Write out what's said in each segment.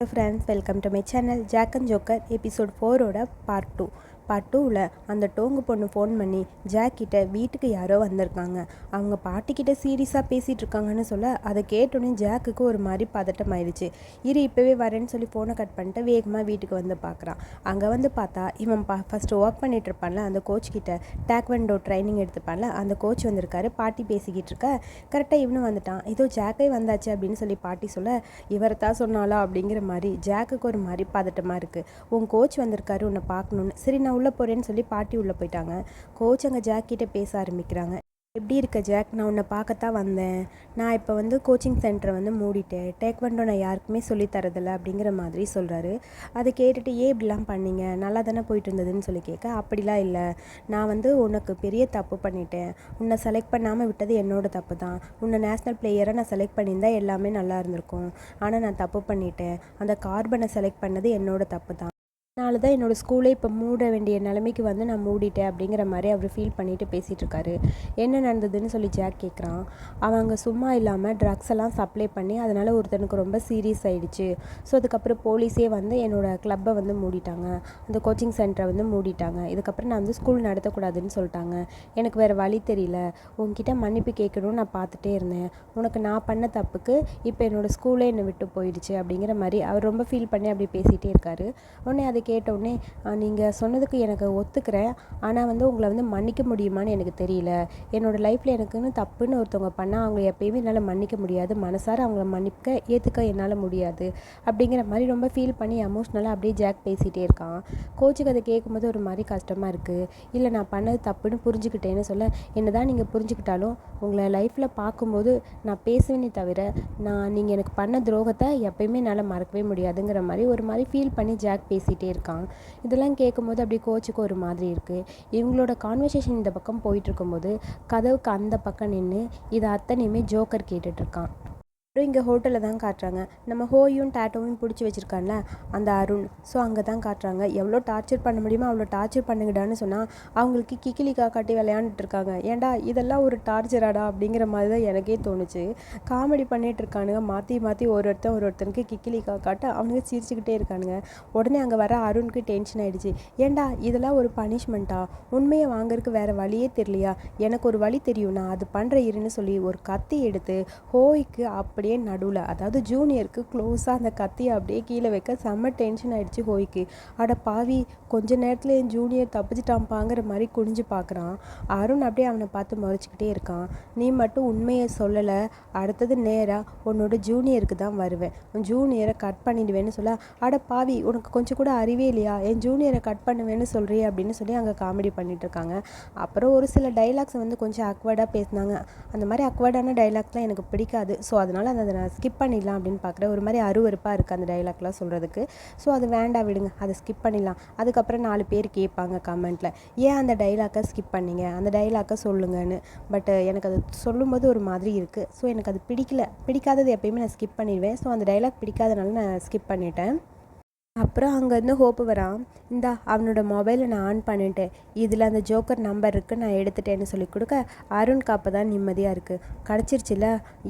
Friends welcome to my channel Jack and Joker episode ஃபோரோட part two part டூவில் அந்த டோங்கு பொண்ணு ஃபோன் பண்ணி ஜாக்கிட்ட வீட்டுக்கு யாரோ வந்திருக்காங்க. அவங்க பாட்டிக்கிட்ட சீரியஸாக பேசிகிட்டு இருக்காங்கன்னு சொல்ல அதை கேட்டோன்னே ஜாக்குக்கு ஒரு மாதிரி பதட்டம் ஆயிடுச்சு இரு இப்போவே வரேன்னு சொல்லி ஃபோனை கட் பண்ணிட்டு வேகமாக வீட்டுக்கு வந்து பார்க்குறான் அங்கே வந்து பார்த்தா இவன் பா ஃபஸ்ட்டு ஒர்க் பண்ணிட்டு இருப்பான்ல அந்த கோச் கிட்ட டேக்வெண்டோ ட்ரைனிங் எடுத்துப்பான்ல அந்த கோச் வந்திருக்காரு பாட்டி பேசிக்கிட்டு இருக்க கரெக்டாக இவனும் வந்துட்டான். ஏதோ ஜாக்கே வந்தாச்சு அப்படின்னு சொல்லி பாட்டி சொல்ல இவரை தான் சொன்னாலா அப்படிங்கிற மாதிரி ஜாக்குக்கு ஒரு மாதிரி பதட்டமாக இருக்குது உன் கோச் வந்திருக்காரு உன்னை பார்க்கணுன்னு சரி நான் உள்ளே போகிறேன்னு சொல்லி பாட்டி உள்ளே போயிட்டாங்க. கோச் அங்கே ஜாக்கிட்ட பேச ஆரம்பிக்கிறாங்க. எப்படி இருக்க ஜாக்? நான் உன்னை பார்க்கத்தான் வந்தேன். நான் இப்போ வந்து கோச்சிங் சென்டரை வந்து மூடிட்டேன். டேக்வண்டோ நான் யாருக்குமே சொல்லித்தரதில்லை அப்படிங்கிற மாதிரி சொல்கிறாரு அதை கேட்டுட்டு ஏன் இப்படிலாம் பண்ணீங்க? நல்லா தானே போயிட்டு இருந்ததுன்னு சொல்லி கேட்க அப்படிலாம் இல்லை. நான் வந்து உனக்கு பெரிய தப்பு பண்ணிட்டேன். உன்னை செலக்ட் பண்ணாமல் விட்டது என்னோட தப்பு தான். உன்னை நேஷ்னல் பிளேயரை நான் செலக்ட் பண்ணியிருந்தா எல்லாமே நல்லா இருந்திருக்கும். ஆனால் நான் தப்பு பண்ணிட்டேன். அந்த கார்பனை செலக்ட் பண்ணது என்னோட தப்பு தான். அதனால தான் என்னோடய ஸ்கூலே இப்போ மூட வேண்டிய நிலைமைக்கு வந்து நான் மூடிட்டேன் அப்படிங்கிற மாதிரி அவர் ஃபீல் பண்ணிட்டு பேசிகிட்ருக்காரு என்ன நடந்ததுன்னு சொல்லி ஜாக் கேட்குறான் அவங்க சும்மா இல்லாமல் ட்ரக்ஸ் எல்லாம் சப்ளை பண்ணி அதனால் ஒருத்தனுக்கு ரொம்ப சீரியஸ் ஆகிடுச்சு ஸோ அதுக்கப்புறம் போலீஸே வந்து என்னோடய கிளப்பை வந்து மூடிட்டாங்க. அந்த கோச்சிங் சென்டரை வந்து மூடிட்டாங்க. இதுக்கப்புறம் நான் வந்து ஸ்கூல் நடத்தக்கூடாதுன்னு சொல்லிட்டாங்க. எனக்கு வேறு வழி தெரியல. உன்கிட்ட மன்னிப்பு கேட்கணும்னு நான் பார்த்துட்டே இருந்தேன். உனக்கு நான் பண்ண தப்புக்கு இப்போ என்னோடய ஸ்கூலே என்னை விட்டு போயிடுச்சு அப்படிங்கிற மாதிரி அவர் ரொம்ப ஃபீல் பண்ணி அப்படி பேசிகிட்டே இருக்காரு. உடனே அதை கேட்டவுடனே நீங்கள் சொன்னதுக்கு எனக்கு ஒத்துக்கிறேன். ஆனால் வந்து உங்களை வந்து மன்னிக்க முடியுமான்னு எனக்கு தெரியல. என்னோடய லைஃப்பில் எனக்குன்னு தப்புன்னு ஒருத்தவங்க பண்ணால் அவங்கள எப்பயுமே என்னால் மன்னிக்க முடியாது. மனசார அவங்கள மன்னிக்க ஏற்றுக்க என்னால் முடியாது. அப்படிங்கிற மாதிரி ரொம்ப ஃபீல் பண்ணி எமோஷ்னலாக அப்படியே ஜாக் பேசிகிட்டே இருக்கான். கோச்சுக்கு அதை கேட்கும்போது ஒரு மாதிரி கஷ்டமாக இருக்குது இல்லை நான் பண்ணது தப்புன்னு புரிஞ்சுக்கிட்டேன்னு சொல்ல என்ன தான் நீங்கள் புரிஞ்சுக்கிட்டாலும் உங்களை லைஃப்பில் பார்க்கும்போது நான் பேசுவேனே தவிர நான் நீங்கள் எனக்கு பண்ண துரோகத்தை எப்பயுமே என்னால் மறக்கவே முடியாதுங்கிற மாதிரி ஒரு மாதிரி ஃபீல் பண்ணி ஜாக் பேசிகிட்டே இருக்கான் இதெல்லாம் கேட்கும்போது அப்படியே கோச்சுக்கு ஒரு மாதிரி இருக்குது இவங்களோட கான்வர்சேஷன் இந்த பக்கம் போயிட்டு இருக்கும்போது கதவுக்கு அந்த பக்கம் நின்று இதை அத்தனையுமே ஜோக்கர் கேட்டுட்ருக்கான் அப்புறம் இங்கே ஹோட்டலில் தான் காட்டுறாங்க. நம்ம ஹோயும் டேட்டோவும் பிடிச்சி வச்சுருக்கான்ல அந்த அருண். ஸோ அங்கே தான் காட்டுறாங்க. எவ்வளோ டார்ச்சர் பண்ண முடியுமோ அவ்வளோ டார்ச்சர் பண்ணுங்கடான்னு சொன்னால் அவங்களுக்கு கிக்கிலிக்கா காட்டி விளையாண்டுட்டு இருக்காங்க. ஏன்டா இதெல்லாம் ஒரு டார்ச்சராடா அப்படிங்கிற மாதிரி தான் எனக்கே தோணுச்சு. காமெடி பண்ணிகிட்டு இருக்கானுங்க. மாற்றி மாற்றி ஒரு ஒருத்தன் ஒரு ஒருத்தனுக்கு கிக்கிலிக்கா காட்ட அவனுங்க சிரிச்சுக்கிட்டே இருக்கானுங்க. உடனே அங்கே வர அருணுக்கு டென்ஷன் ஆகிடுச்சு ஏன்டா இதெல்லாம் ஒரு பனிஷ்மெண்ட்டா உண்மையை வாங்குறதுக்கு வேறு வழியே தெரியலையா? எனக்கு ஒரு வழி தெரியும் நான் அது பண்ணுற இருன்னு சொல்லி ஒரு கத்தி எடுத்து ஹோய்க்கு அப்படி அப்படியே நடுவில் அதாவது ஜூனியருக்கு க்ளோஸாக அந்த கத்தியை அப்படியே கீழே வைக்க செம்ம டென்ஷன் ஆகிடுச்சு ஹோய்க்கு. அட பாவி கொஞ்ச நேரத்தில் என் ஜூனியர் தப்பிச்சிட்டான்ப்பாங்கிற மாதிரி குனிஞ்சு பார்க்குறான் அருண் அப்படியே அவனை பார்த்து முறைச்சிக்கிட்டே இருக்கான். நீ மட்டும் உண்மையை சொல்லலை அடுத்தது நேராக உன்னோட ஜூனியருக்கு தான் வருவேன். உன் ஜூனியரை கட் பண்ணிடுவேன்னு சொல்ல அட பாவி உனக்கு கொஞ்சம் கூட அறிவே இல்லையா? என் ஜூனியரை கட் பண்ணுவேன்னு சொல்கிறியே அப்படின்னு சொல்லி அங்கே காமெடி பண்ணிகிட்ருக்காங்க அப்புறம் ஒரு சில டைலாக்ஸ் வந்து கொஞ்சம் அக்வர்டாக பேசினாங்க. அந்த மாதிரி அக்வர்டான டைலாக்ஸ்லாம் எனக்கு பிடிக்காது. ஸோ அதனால் அதை நான் ஸ்கிப் பண்ணிடலாம் அப்படின்னு பார்க்குறேன். ஒரு மாதிரி அருவருப்பாக இருக்குது அந்த டைலாக்லாம் சொல்கிறதுக்கு ஸோ அது வேண்டாம் விடுங்க. அதை ஸ்கிப் பண்ணிடலாம். அதுக்கப்புறம் நாலு பேர் கேட்பாங்க கமெண்ட்டில் ஏன் அந்த டைலாக்கை ஸ்கிப் பண்ணீங்க? அந்த டைலாக்கை சொல்லுங்கன்னு. பட் எனக்கு அது சொல்லும்போது ஒரு மாதிரி இருக்குது ஸோ எனக்கு அது பிடிக்கல. பிடிக்காதது எப்பயுமே நான் ஸ்கிப் பண்ணிடுவேன். ஸோ அந்த டைலாக் பிடிக்காதனால நான் ஸ்கிப் பண்ணிட்டேன். அப்புறம் அங்கேருந்து ஹோப்பு வரான் இந்தா அவனோட மொபைலை நான் ஆன் பண்ணிட்டேன் இதில் அந்த ஜோக்கர் நம்பர் இருக்குது நான் எடுத்துட்டேன்னு சொல்லி கொடுக்க அருண்க்கு அப்போ தான் நிம்மதியாக இருக்குது கிடச்சிருச்சுல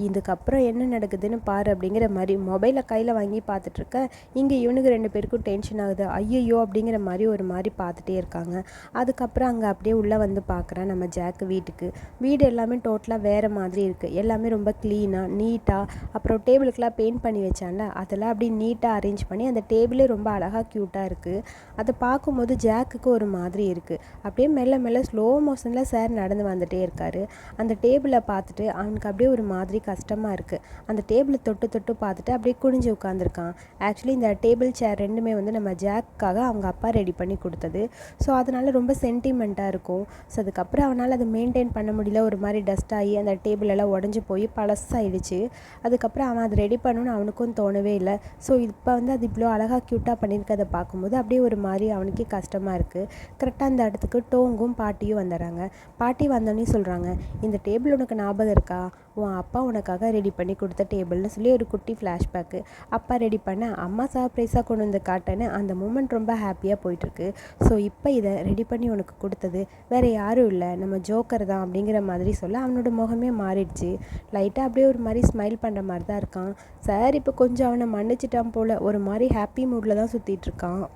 இதுக்கப்புறம் என்ன நடக்குதுன்னு பாரு அப்படிங்கிற மாதிரி மொபைலை கையில் வாங்கி பார்த்துட்ருக்க இங்கே இவனுக்கு ரெண்டு பேருக்கும் டென்ஷன் ஆகுது. ஐயையோ அப்படிங்கிற மாதிரி ஒரு மாதிரி பார்த்துட்டே இருக்காங்க. அதுக்கப்புறம் அங்கே அப்படியே உள்ளே வந்து பார்க்குறேன் நம்ம ஜாக்கு வீட்டுக்கு. வீடு எல்லாமே டோட்டலாக வேறு மாதிரி இருக்குது எல்லாமே ரொம்ப க்ளீனாக நீட்டாக அப்புறம் டேபிளுக்கெலாம் பெயிண்ட் பண்ணி வச்சான்ல அதெல்லாம் அப்படியே நீட்டாக அரேஞ்ச் பண்ணி அந்த டேபிளே ரொம்ப ரொம்ப அழகாக க்யூட்டாக இருக்குது அதை பார்க்கும்போது ஜாக்குக்கு ஒரு மாதிரி இருக்குது அப்படியே மெல்ல மெல்ல ஸ்லோ மோஷனில் சார் நடந்து வந்துகிட்டே இருக்காரு. அந்த டேபிளை பார்த்துட்டு அவனுக்கு அப்படியே ஒரு மாதிரி கஷ்டமாக இருக்குது அந்த டேபிளை தொட்டு தொட்டு பார்த்துட்டு அப்படியே குனிஞ்சு உட்காந்துருக்கான் ஆக்சுவலி இந்த டேபிள் சேர் ரெண்டுமே வந்து நம்ம ஜாக்குக்காக அவங்க அப்பா ரெடி பண்ணி கொடுத்தது. ஸோ அதனால் ரொம்ப சென்டிமெண்ட்டாக இருக்கும். ஸோ அதுக்கப்புறம் அவனால் அதை மெயின்டைன் பண்ண முடியல. ஒரு மாதிரி டஸ்ட் ஆகி அந்த டேபிள் எல்லாம் உடஞ்சி போய் பழசாயிடுச்சு. அதுக்கப்புறம் அவன் அதை ரெடி பண்ணணும்னு அவனுக்கும் தோணவே இல்லை. ஸோ இப்போ வந்து அது இவ்வளோ அழகாக க்யூட்டாக க்யூட்டாக பண்ணியிருக்கதை பார்க்கும்போது அப்படியே ஒரு மாதிரி அவனுக்கே கஷ்டமாக இருக்குது கரெக்டாக அந்த இடத்துக்கு டோங்கும் பாட்டியும் வந்துடுறாங்க. பாட்டி வந்தோடனே சொல்கிறாங்க இந்த டேபிள் உனக்கு ஞாபகம் இருக்கா? உன் அப்பா உனக்காக ரெடி பண்ணி கொடுத்த டேபிள்னு சொல்லி ஒரு குட்டி ஃப்ளாஷ்பேக்கு அப்பா ரெடி பண்ண அம்மா சர்ப்ரைஸாக கொண்டு வந்து காட்டேன்னு அந்த மூமெண்ட் ரொம்ப ஹாப்பியாக போயிட்டுருக்கு. ஸோ இப்போ இதை ரெடி பண்ணி உனக்கு கொடுத்தது வேறு யாரும் இல்லை. நம்ம ஜோக்கர் தான் அப்படிங்கிற மாதிரி சொல்ல அவனோட முகமே மாறிடுச்சு. லைட்டாக அப்படியே ஒரு மாதிரி ஸ்மைல் பண்ணுற மாதிரி தான் இருக்கான். சார் இப்போ கொஞ்சம் அவனை மன்னிச்சிட்டான் போல். ஒரு மாதிரி ஹாப்பி மூடில் தான் சுற்றிட்டு இருக்கான்.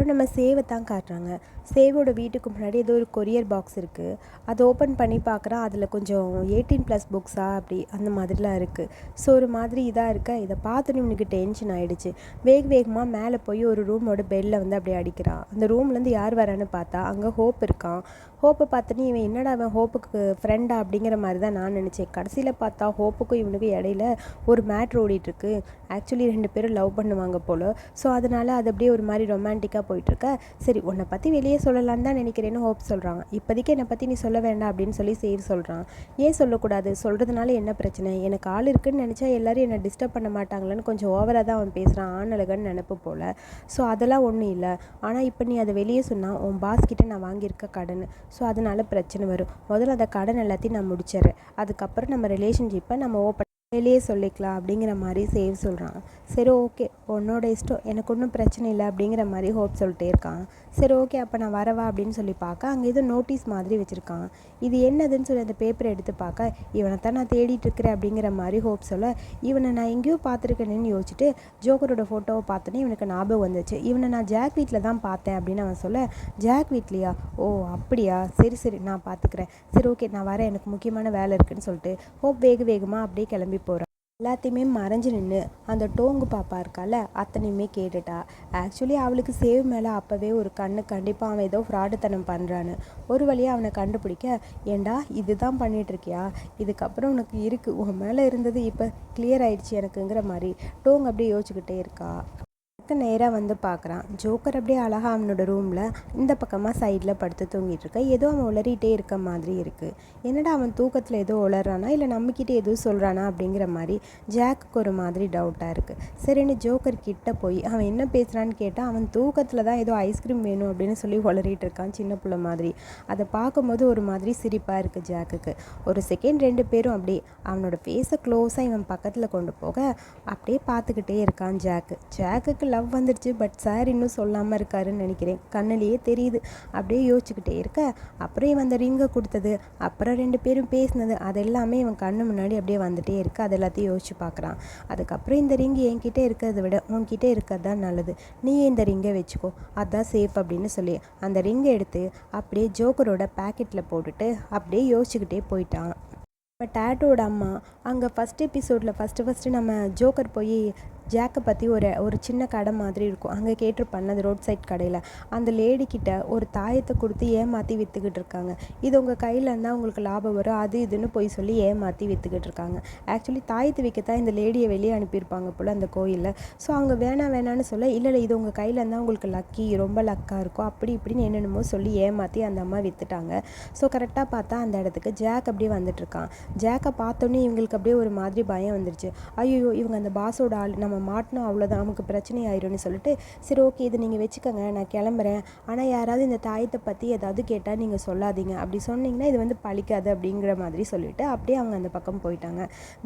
அப்புறம் நம்ம சேவை தான் காட்டுறாங்க. சேவோட வீட்டுக்கு முன்னாடி ஏதோ ஒரு கொரியர் பாக்ஸ் இருக்குது அதை ஓப்பன் பண்ணி பார்க்குறான் அதில் கொஞ்சம் எயிட்டீன் ப்ளஸ் புக்ஸா அப்படி அந்த மாதிரிலாம் இருக்குது ஸோ ஒரு மாதிரி இதாக இருக்க? இதை பார்த்தோன்னே இவனுக்கு டென்ஷன் ஆகிடுச்சு வேக வேகமாக மேலே போய் ஒரு ரூமோட பெல்லில் வந்து அப்படியே அடிக்கிறான் அந்த ரூம்லேருந்து யார் வரான்னு பார்த்தா அங்கே ஹோப் இருக்கான். ஹோப்பை பார்த்தோன்னே இவன் என்னடா அவன் ஹோப்புக்கு ஃப்ரெண்டா அப்படிங்கிற மாதிரி தான் நான் நினச்சேன். கடைசியில் பார்த்தா ஹோப்புக்கும் இவனுக்கும் இடையில ஒரு மேட்ரு ஓடிட்டுருக்கு ஆக்சுவலி ரெண்டு பேரும் லவ் பண்ணுவாங்க போல். ஸோ அதனால் அது அப்படியே ஒரு மாதிரி ரொமான்டிக்காக போயிட்டுருக்க. சரி உன்னை பற்றி வெளியே சொல்லலான்னு தான் நினைக்கிறேன்னு ஹோப் சொல்கிறாங்க இப்போதைக்கு என்னை பற்றி நீ சொல்ல வேண்டாம் அப்படின்னு சொல்லி சேர் சொல்கிறான் ஏன் சொல்லக்கூடாது? சொல்கிறதுனால என்ன பிரச்சனை? எனக்கு ஆள் இருக்குன்னு நினச்சா எல்லோரும் என்னை டிஸ்டர்ப் பண்ண மாட்டாங்களேன்னு கொஞ்சம் ஓவராக தான் அவன் பேசுகிறான் ஆணழகன்னு நினப்பு போல். ஸோ அதெல்லாம் ஒன்றும் இல்லை. ஆனால் இப்போ நீ அதை வெளியே சொன்னால் உன் பாஸ் கிட்ட நான் வாங்கியிருக்க கடன். ஸோ அதனால் பிரச்சனை வரும். முதல்ல அந்த கடன் எல்லாத்தையும் நான் முடிச்சிடுறேன். அதுக்கப்புறம் நம்ம ரிலேஷன்ஷிப்பை நம்ம ஓப்பன் வெளியே சொல்லிக்கலாம் அப்படிங்கிற மாதிரி சேவ் சொல்கிறான் சரி ஓகே உன்னோட இஷ்டம் எனக்கு ஒன்றும் பிரச்சனை இல்லை அப்படிங்கிற மாதிரி ஹோப் சொல்லிட்டே இருக்கான். சரி ஓகே அப்போ நான் வரவா அப்படின்னு சொல்லி பார்க்க அங்கே ஏதோ நோட்டீஸ் மாதிரி வச்சுருக்கான். இது என்னதுன்னு சொல்லி அந்த பேப்பரை எடுத்து பார்க்க இவனை தான் நான் தேடிட்டு இருக்கிறேன் அப்படிங்கிற மாதிரி ஹோப் சொல்ல இவனை நான் எங்கேயோ பார்த்துருக்கேன்னு யோசிச்சுட்டு ஜோக்கரோட ஃபோட்டோவை பார்த்தோன்னே இவனுக்கு ஞாபகம் வந்துச்சு. இவனை நான் ஜாக் வீட்டில் தான் பார்த்தேன் அப்படின்னு அவன் சொல்ல ஜாக் வீட்லையா? ஓ அப்படியா? சரி சரி நான் பார்த்துக்கிறேன். சரி ஓகே நான் வரேன் எனக்கு முக்கியமான வேலை இருக்குன்னு சொல்லிட்டு ஹோப் வேக வேகமாக அப்படியே கிளம்பி போகிறான் எல்லாத்தையுமே மறைஞ்சு நின்று அந்த டோங்கு பாப்பா இருக்கால அத்தனையுமே கேட்டுட்டா. ஆக்சுவலி அவளுக்கு சேவ் மேலே அப்போவே ஒரு கண்ணு கண்டிப்பாக அவன் ஏதோ ஃப்ராடுத்தனம் பண்ணுறான்னு ஒரு வழியாக அவனை கண்டுபிடிக்க ஏண்டா இதுதான் பண்ணிகிட்ருக்கியா இதுக்கப்புறம் உனக்கு இருக்குது உன் மேலே இருந்தது இப்போ கிளியர் ஆயிடுச்சு எனக்குங்கிற மாதிரி. டோங் அப்படியே யோசிச்சுக்கிட்டே இருக்கா. படத்தை நேராக வந்து பார்க்குறான். ஜோக்கர் அப்படியே அழகாக அவனோட ரூமில் இந்த பக்கமாக சைடில் படுத்து தூங்கிட்டு இருக்க. ஏதோ அவன் உளறிட்டே இருக்க மாதிரி இருக்குது என்னடா அவன் தூக்கத்தில் ஏதோ உளறானா இல்லை நம்மக்கிட்டே எதுவும் சொல்கிறானா அப்படிங்கிற மாதிரி ஜாக்குக்கு ஒரு மாதிரி டவுட்டாக இருக்குது சரின்னு ஜோக்கர் கிட்ட போய் அவன் என்ன பேசுகிறான்னு கேட்டால் அவன் தூக்கத்தில் தான் ஏதோ ஐஸ்கிரீம் வேணும் அப்படின்னு சொல்லி உளறிட்டு இருக்கான் சின்ன பிள்ளை மாதிரி. அதை பார்க்கும்போது ஒரு மாதிரி சிரிப்பாக இருக்குது ஜாக்குக்கு. ஒரு செகண்ட் ரெண்டு பேரும் அப்படியே அவனோட ஃபேஸை க்ளோஸாக இவன் பக்கத்தில் கொண்டு போக அப்படியே பார்த்துக்கிட்டே இருக்கான் ஜாக்கு. ஜாக்குக்கு லவ் லவ் வந்துடுச்சு பட் சார் இன்னும் சொல்லாமல் இருக்காருன்னு நினைக்கிறேன். கண்ணிலேயே தெரியுது. அப்படியே யோசிச்சுக்கிட்டே இருக்க. அப்புறம் இவன் அந்த ரிங்கை கொடுத்தது அப்புறம் ரெண்டு பேரும் பேசினது அது எல்லாமே இவன் கண்ணு முன்னாடி அப்படியே வந்துகிட்டே இருக்கு. அது எல்லாத்தையும் யோசிச்சு பார்க்குறான். அதுக்கப்புறம் இந்த ரிங்கு என்கிட்ட இருக்கிறத விட உன்கிட்ட இருக்கிறது தான் நல்லது. நீ இந்த ரிங்கை வச்சுக்கோ? அதுதான் சேஃப் அப்படின்னு சொல்லி அந்த ரிங்கை எடுத்து அப்படியே ஜோக்கரோட பேக்கெட்டில் போட்டுட்டு அப்படியே யோசிச்சுக்கிட்டே போயிட்டான். இப்போ டேட்டோட அம்மா அங்கே ஃபஸ்ட் எபிசோடில் ஃபஸ்ட்டு ஃபஸ்ட்டு நம்ம ஜோக்கர் போய் ஜாக்கை பற்றி ஒரு ஒரு சின்ன கடை மாதிரி இருக்கும். அங்கே கேட்டிருப்பாங்க அந்த ரோட் சைட் கடையில். அந்த லேடிக்கிட்ட ஒரு தாயத்தை கொடுத்து ஏமாற்றி விற்றுக்கிட்டு இருக்காங்க. இது உங்கள் கையில் இருந்தால் உங்களுக்கு லாபம் வரும். அது இதுன்னு போய் சொல்லி ஏமாற்றி விற்றுக்கிட்டு இருக்காங்க. ஆக்சுவலி தாயத்தை விற்கத்தான் இந்த லேடியை வெளியே அனுப்பியிருப்பாங்க போல் அந்த கோயிலில். ஸோ அவங்க வேணாம் வேணான்னு சொல்ல இல்லை இல்லை இது உங்கள் கையில் இருந்தால் உங்களுக்கு லக்கி ரொம்ப லக்காக இருக்கும். அப்படி இப்படின்னு என்னென்னமோ சொல்லி ஏமாற்றி அந்த அம்மா விற்றுட்டாங்க ஸோ கரெக்டாக பார்த்தா அந்த இடத்துக்கு ஜாக் அப்படியே வந்துட்டுருக்கான் ஜாக்கை பார்த்தோன்னே இவங்களுக்கு அப்படியே ஒரு மாதிரி பயம் வந்துருச்சு. ஐயோ இவங்க அந்த பாஸோட ஆள் நம்ம மாட்டினோம் அவ்வளோதான் நமக்கு பிரச்சனை ஆயிரும்னு சொல்லிட்டு சரி ஓகே இது நீங்கள் வச்சுக்கோங்க நான் கிளம்புறேன். ஆனால் யாராவது இந்த தாயத்தை பற்றி ஏதாவது கேட்டால் நீங்கள் சொல்லாதீங்க. அப்படி சொன்னீங்கன்னா இது வந்து பழிக்காது அப்படிங்கிற மாதிரி சொல்லிவிட்டு அப்படியே அவங்க அந்த பக்கம் போயிட்டாங்க.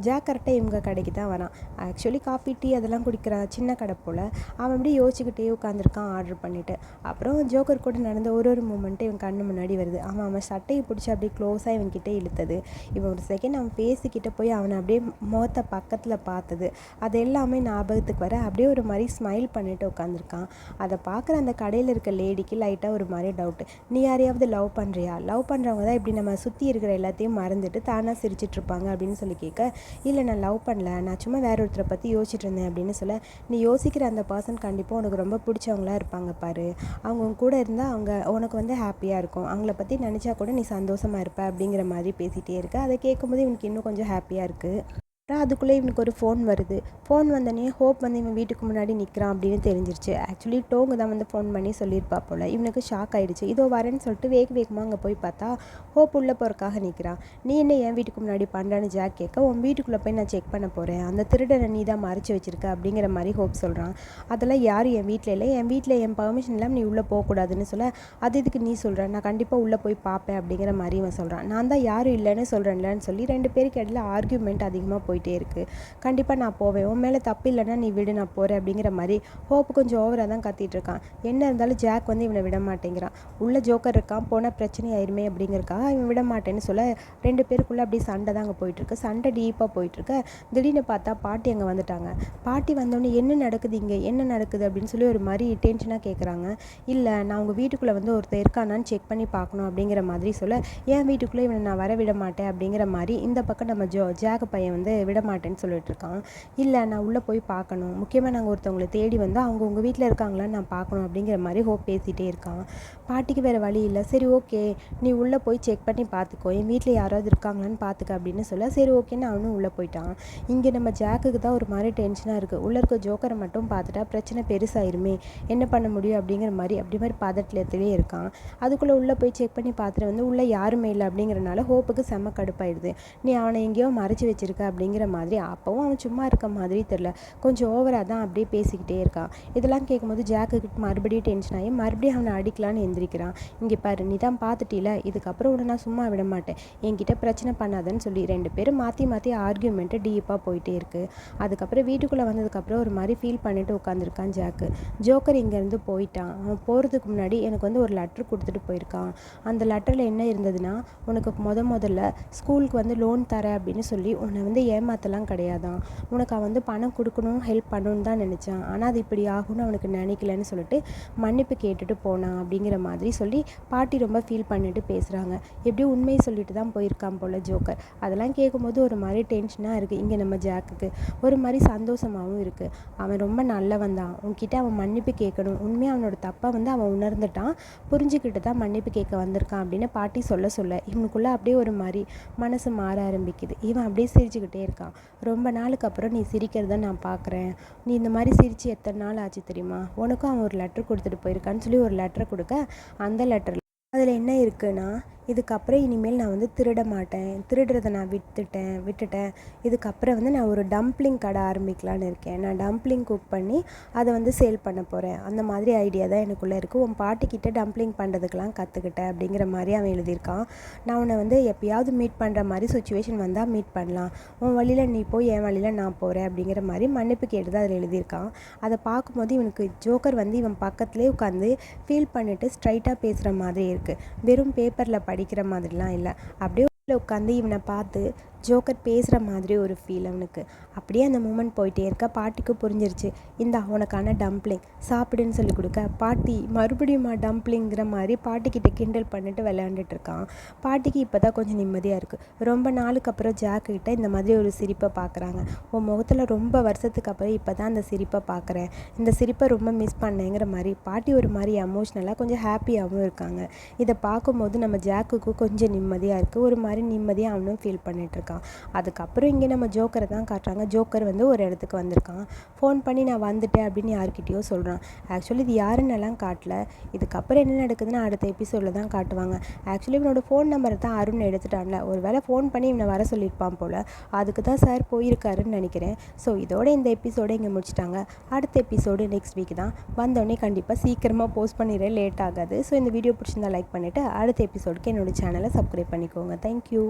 ஜா கரெக்டாக இவங்க கடைக்கு தான் வரான். ஆக்சுவலி காஃபி டீ அதெல்லாம் குடிக்கிறான் சின்ன கடை போல் அவன் அப்படியே யோசிச்சுக்கிட்டே உட்காந்துருக்கான் ஆர்டர் பண்ணிவிட்டு அப்புறம் ஜோக்கர் கூட நடந்த ஒரு ஒரு மூமெண்ட்டு இவன் கண்ணு முன்னாடி வருது. அவன் அவன் சட்டையை பிடிச்சி அப்படியே க்ளோஸாக இவன் கிட்டே இழுத்தது. இவன் ஒரு செகண்ட் அவன் பேசிக்கிட்ட போய் அவனை அப்படியே முகத்தை பக்கத்தில் பார்த்தது. அது எல்லாமே நான் ஞாபகத்துக்கு வர அப்படியே ஒரு மாதிரி ஸ்மைல் பண்ணிட்டு உட்காந்துருக்கான் அதை பார்க்குற அந்த கடையில் இருக்க லேடிக்கு லைட்டாக ஒரு மாதிரி டவுட்டு நீ யாரையாவது லவ் பண்ணுறியா லவ் பண்ணுறவங்க தான் இப்படி நம்ம சுற்றி இருக்கிற எல்லாத்தையும் மறந்துட்டு தானாக சிரிச்சிட்ருப்பாங்க அப்படின்னு சொல்லி கேட்க இல்லை நான் லவ் பண்ணல. நான் சும்மா வேற ஒருத்தரை பற்றி யோசிச்சுட்டு இருந்தேன் அப்படின்னு சொல்ல நீ யோசிக்கிற அந்த பர்சன் கண்டிப்பாக உனக்கு ரொம்ப பிடிச்சவங்களா இருப்பாங்க பாரு. அவங்க கூட இருந்தால் அவங்க உனக்கு வந்து ஹாப்பியாக இருக்கும். அவங்கள பற்றி நினச்சா கூட நீ சந்தோஷமாக இருப்ப அப்படிங்கிற மாதிரி பேசிகிட்டே இருக்க. அதை கேட்கும்போது இவனுக்கு இன்னும் கொஞ்சம் ஹாப்பியாக இருக்குது அப்புறம் அதுக்குள்ளே இவனுக்கு ஒரு ஃபோன் வருது. ஃபோன் வந்தோடனே ஹோப் வந்து இவன் வீட்டுக்கு முன்னாடி நிற்கிறான் அப்படின்னு தெரிஞ்சிருச்சு. ஆக்சுவலி டோங்கு தான் வந்து ஃபோன் பண்ணி சொல்லியிருப்பா போல். இவனுக்கு ஷாக் ஆகிடுச்சு இதோ வரேன்னு சொல்லிட்டு வேக வேகமாக அங்கே போய் பார்த்தா ஹோப் உள்ளே போகிறக்காக நிற்கிறான் நீ என்ன என் வீட்டுக்கு முன்னாடி பண்ணுறான்னு ஜாக் கேட்க உன் வீட்டுக்குள்ளே போய் நான் செக் பண்ண போகிறேன் அந்த திருடனை நீ தான் மறைச்சி வச்சிருக்க அப்படிங்கிற மாதிரி ஹோப் சொல்கிறான் அதெல்லாம் யாரும் என் வீட்டில் இல்லை. என் வீட்டில் என் பர்மிஷன் இல்லாமல் நீ உள்ளே போகக்கூடாதுன்னு சொல்ல. அது இதுக்கு நீ சொல்கிற நான் கண்டிப்பாக உள்ளே போய் பார்ப்பேன் அப்படிங்கிற மாதிரி இவன் சொல்கிறான் நான் தான் யாரும் இல்லைன்னு சொல்கிறேன்லன்னு சொல்லி ரெண்டு பேருக்கு இடையில ஆர்கியூமெண்ட் அதிகமாக போயிட்டே இருக்குது கண்டிப்பாக நான் போவேன். உன் மேலே தப்பு இல்லைன்னா நீ விடு நான் போகிறேன் அப்படிங்கிற மாதிரி ஹோப்பு கொஞ்சம் ஓவராக தான் கத்திட்டு இருக்கான். என்ன இருந்தாலும் ஜாக் வந்து இவனை விட மாட்டேங்கிறான். உள்ள ஜோக்கர் இருக்கான் போனால் பிரச்சனை ஆயிருமே அப்படிங்கிறக்காக இவன் விட மாட்டேன்னு சொல்ல ரெண்டு பேருக்குள்ளே அப்படியே சண்டை தான் அங்கே போயிட்டுருக்கு சண்டை டீப்பாக போயிட்டுருக்கு திடீர்னு பார்த்தா பாட்டி அங்கே வந்துட்டாங்க. பாட்டி வந்தோடனே என்ன நடக்குது இங்கே? என்ன நடக்குது அப்படின்னு சொல்லி ஒரு மாதிரி டென்ஷனாக கேட்குறாங்க இல்லை நான் உங்கள் வீட்டுக்குள்ளே வந்து ஒருத்தர் இருக்கானான்னு செக் பண்ணி பார்க்கணும் அப்படிங்கிற மாதிரி சொல்ல என் வீட்டுக்குள்ளே இவனை நான் வர விட மாட்டேன்? அப்படிங்கிற மாதிரி இந்த பக்கம் நம்ம ஜோ ஜாக பையன் வந்து விட மாட்டேன்னு சொல்லிட்டு இருக்கான் இல்லை நான் உள்ளே போய் பார்க்கணும். முக்கியமாக நாங்கள் ஒருத்தவங்களை தேடி வந்து அவங்க உங்கள் வீட்டில் இருக்காங்களான்னு நான் பார்க்கணும் அப்படிங்கிற மாதிரி ஹோப் பேசிகிட்டே இருக்கான். பாட்டிக்கு வேறு வழி இல்லை. சரி ஓகே. நீ உள்ளே போய் செக் பண்ணி பார்த்துக்கோ. என் வீட்டில் யாராவது இருக்காங்களான்னு பார்த்துக்க அப்படின்னு சொல்ல சரி ஓகேன்னு அவனும் உள்ளே போயிட்டான். இங்கே நம்ம ஜாக்குக்கு தான் ஒரு மாதிரி டென்ஷனாக இருக்குது உள்ளே இருக்க ஜோக்கரை மட்டும் பார்த்துட்டா பிரச்சனை பெருசாயிருமே. என்ன பண்ண முடியும்? அப்படிங்கிற மாதிரி அப்படி மாதிரி பதட்டத்திலே இருக்கான். அதுக்குள்ளே உள்ளே போய் செக் பண்ணி பார்த்துட்டு வந்து உள்ளே யாருமே இல்லை அப்படிங்கிறனால ஹோப்புக்கு செம்ம கடுப்பாயிடுது. நீ அவனை எங்கேயோ மறைச்சி வச்சிருக்க அப்படிங்கிற மாதிரி அப்போவும் அவன் சும்மா இருக்க மாதிரி தெரில கொஞ்சம் ஓவராக தான் அப்படியே பேசிக்கிட்டே இருக்கான். இதெல்லாம் கேட்கும்போது ஜாக்கு மறுபடியும் டென்ஷன் ஆகி மறுபடியும் அவனை அடிக்கலான்னு எந்திரிக்கிறான். இங்கே பாரு நீ தான் பார்த்துட்டில இதுக்கப்புறம் உடனே நான் சும்மா விட மாட்டேன். என்கிட்ட பிரச்சனை பண்ணாதன்னு சொல்லி ரெண்டு பேரும் மாற்றி மாற்றி ஆர்கியூமெண்ட்டு டீப்பாக போயிட்டே இருக்குது அதுக்கப்புறம் வீட்டுக்குள்ளே வந்ததுக்கப்புறம் ஒரு மாதிரி ஃபீல் பண்ணிட்டு உட்காந்துருக்கான் ஜாக்கு. ஜோக்கர் இங்கேருந்து போயிட்டான். அவன் போகிறதுக்கு முன்னாடி எனக்கு வந்து ஒரு லெட்ரு கொடுத்துட்டு போயிருக்கான். அந்த லெட்டரில் என்ன இருந்ததுன்னா உனக்கு முத முதல்ல ஸ்கூலுக்கு வந்து லோன் தரேன் அப்படின்னு சொல்லி உன்னை வந்து ஏமாத்தலாம் கிடையாதான். உனக்கு அவன் வந்து பணம் கொடுக்கணும் ஹெல்ப் பண்ணணும்னு தான் நினச்சான். ஆனால் அது இப்படி ஆகும்னு அவனுக்கு நினைக்கலன்னு சொல்லிட்டு மன்னிப்பு கேட்டுட்டு போனான் அப்படிங்கிற மாதிரி சொல்லி பாட்டி ரொம்ப ஃபீல் பண்ணிட்டு பேசுகிறாங்க எப்படியும் உண்மையை சொல்லிட்டு தான் போயிருக்கான் போல் ஜோக்கர். அதெல்லாம் கேட்கும்போது ஒரு மாதிரி டென்ஷனாக இருக்குது இங்கே நம்ம ஜாக்குக்கு. ஒரு மாதிரி சந்தோஷமாகவும் இருக்குது அவன் ரொம்ப நல்லவன் தான். உன்கிட்ட அவன் மன்னிப்பு கேட்கணும். உண்மையாக அவனோட தப்பை வந்து அவன் உணர்ந்துட்டான். புரிஞ்சுக்கிட்டு தான் மன்னிப்பு கேட்க வந்திருக்கான் அப்படின்னு பாட்டி சொல்ல சொல்ல இவனுக்குள்ளே அப்படியே ஒரு மாதிரி மனசு மாற ஆரம்பிக்குது. இவன் அப்படியே சிரிச்சுக்கிட்டே இருக்கான். ரொம்ப நாளுக்கு அப்புறம் நீ சிரிக்கிறத நான் பார்க்குறேன் நீ இந்த மாதிரி சிரித்து எத்தனை நாள் ஆச்சு தெரியுமா? உனக்கும் அவன் ஒரு லெட்டர் கொடுத்துட்டு போயிருக்கான்னு சொல்லி ஒரு லெட்டரை கொடுக்க அந்த லெட்டரில் அதில் என்ன இருக்குன்னா இதுக்கப்புறம் இனிமேல் நான் வந்து திருட மாட்டேன். திருடுறதை நான் விட்டுட்டேன் விட்டுட்டேன். இதுக்கப்புறம் வந்து நான் ஒரு டம்ப்ளிங் கடை ஆரம்பிக்கலான்னு இருக்கேன். நான் டம்ப்ளிங் குக் பண்ணி அதை வந்து சேல் பண்ண போகிறேன் அந்த மாதிரி ஐடியா தான் எனக்குள்ளே இருக்குது உன் பாட்டிக்கிட்ட டம்ப்ளிங் பண்ணுறதுக்கெலாம் கற்றுக்கிட்டேன் அப்படிங்கிற மாதிரி அவன் எழுதியிருக்கான். நான் உன்னை வந்து எப்பயாவது மீட் பண்ணுற மாதிரி சுச்சுவேஷன் வந்தால் மீட் பண்ணலாம். உன் வழியில் நீ போய் என் வழியில் நான் போகிறேன் அப்படிங்கிற மாதிரி மன்னிப்பு கேட்டு தான் அதில் எழுதியிருக்கான். அதை பார்க்கும்போது இவனுக்கு ஜோக்கர் வந்து இவன் பக்கத்துலேயே உட்காந்து ஃபீல் பண்ணிவிட்டு ஸ்ட்ரைட்டாக பேசுகிற மாதிரி இருக்குது வெறும் பேப்பரில் படிக்கிற மாதிரிலாம் இல்லை. அப்படியே உட்காந்து இவனை பார்த்து ஜோக்கர் பேசுகிற மாதிரி ஒரு ஃபீல் அவனுக்கு. அப்படியே அந்த மூமெண்ட் போயிட்டே இருக்க. பாட்டிக்கு புரிஞ்சிருச்சு. இந்த அவனுக்கான டம்ப்ளிங் சாப்பிடுன்னு சொல்லி கொடுக்க. பாட்டி மறுபடியுமா டம்ப்ளிங்கிற மாதிரி பாட்டிக்கிட்ட கிண்டல் பண்ணிட்டு விளையாண்டுட்டு இருக்கான். பாட்டிக்கு இப்போ தான் கொஞ்சம் நிம்மதியாக இருக்குது ரொம்ப நாளுக்கு அப்புறம் ஜாக்கிட்ட இந்த மாதிரி ஒரு சிரிப்பை பார்க்குறாங்க உன் முகத்தில் ரொம்ப வருஷத்துக்கு அப்புறம் இப்போ தான் அந்த சிரிப்பை பார்க்குறேன் இந்த சிரிப்பை ரொம்ப மிஸ் பண்ணேங்கிற மாதிரி பாட்டி ஒரு மாதிரி எமோஷ்னலாக கொஞ்சம் ஹாப்பியாகவும் இருக்காங்க. இதை பார்க்கும்போது நம்ம ஜாக்குக்கு கொஞ்சம் நிம்மதியாக இருக்குது ஒரு மாதிரி நிம்மதியாக அவனும் ஃபீல் பண்ணிட்டு இருக்கான் அதுக்கப்புறம் இங்கே நம்ம ஜோக்கரை தான் காட்டுறாங்க. ஜோக்கர் வந்து ஒரு இடத்துக்கு வந்திருக்கான். ஃபோன் பண்ணி நான் வந்துட்டேன் அப்படின்னு யார்கிட்டயோ சொல்கிறான் ஆக்சுவலி இது யாருன்னெல்லாம் காட்டல. இதுக்கப்புறம் என்ன நடக்குதுன்னு அடுத்த எபிசோடில் தான் காட்டுவாங்க. ஆக்சுவலி இவனோட ஃபோன் நம்பரை தான் அருண் எடுத்துட்டான்ல. ஒரு வேளை ஃபோன் பண்ணி இவனை வர சொல்லியிருப்பான் போல். அதுக்கு தான் சார் போயிருக்காருன்னு நினைக்கிறேன். ஸோ இதோட இந்த எபிசோடை இங்கே முடிச்சிட்டாங்க. அடுத்த எபிசோடு நெக்ஸ்ட் வீக் தான். வந்தோடனே கண்டிப்பாக சீக்கிரமாக போஸ்ட் பண்ணிடுறேன். லேட் ஆகாது. ஸோ இந்த வீடியோ பிடிச்சிருந்தா லைக் பண்ணிவிட்டு அடுத்த எபிசோடுக்கு என்னோடய சேனலை சப்ஸ்கிரைப் பண்ணிக்கோங்க. தேங்க்யூ